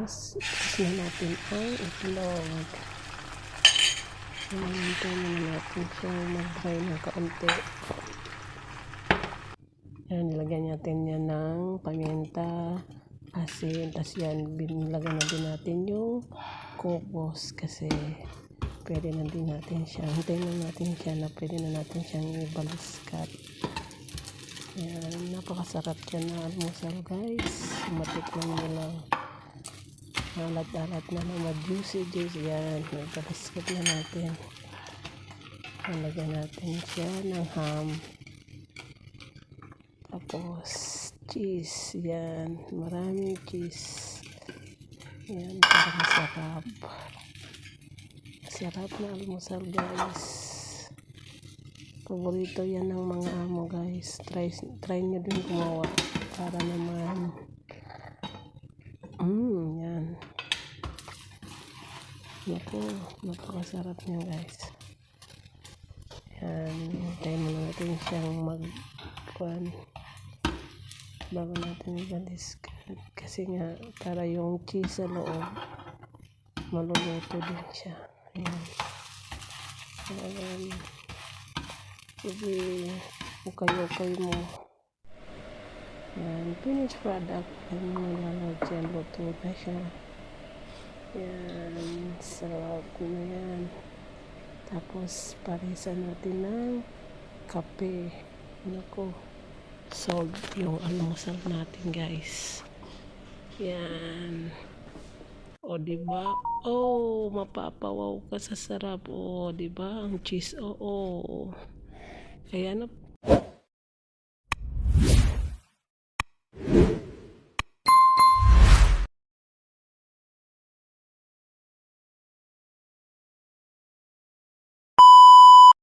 Guys, tapos na natin ang itlog. Hinintay na natin siya mag-dry ng kaunti. Yan, nilagyan natin yan ng paminta, asin, tapos yan, binilagyan na din natin yung kokos kasi pwede na din natin siya. Hintayin na natin siya na pwede na natin siyang ibaliskat. Yan, napakasarap yan na almusal guys. Matikman nyo lang. Alat-alat na naman juicy juicy yan. Ibaliskat na natin. Nalagyan natin siya ng ham. Tapos cheese. Yan. Maraming cheese. Yan. Para masarap. Sarap na almusal guys. Paborito yan ng mga amo guys. Try, try nyo din gumawa. Para naman. Mmm. Naku, napakasarap niya guys. Yan, hintayin muna natin siyang mag kuwan bago natin ibalis. Kasi nga para yung cheese sa loob maluluto din siya. Ayan. Ayan. Sige ukay-ukay mo. Yan finished product. Yan malalagyan luto na siya. Yan sarap na yan tapos parisan natin ng kape. Nako solve yung almusal natin guys. Yan. O diba? Oh mapapawaw ka sa sarap. O diba? Ang cheese oo. Kaya na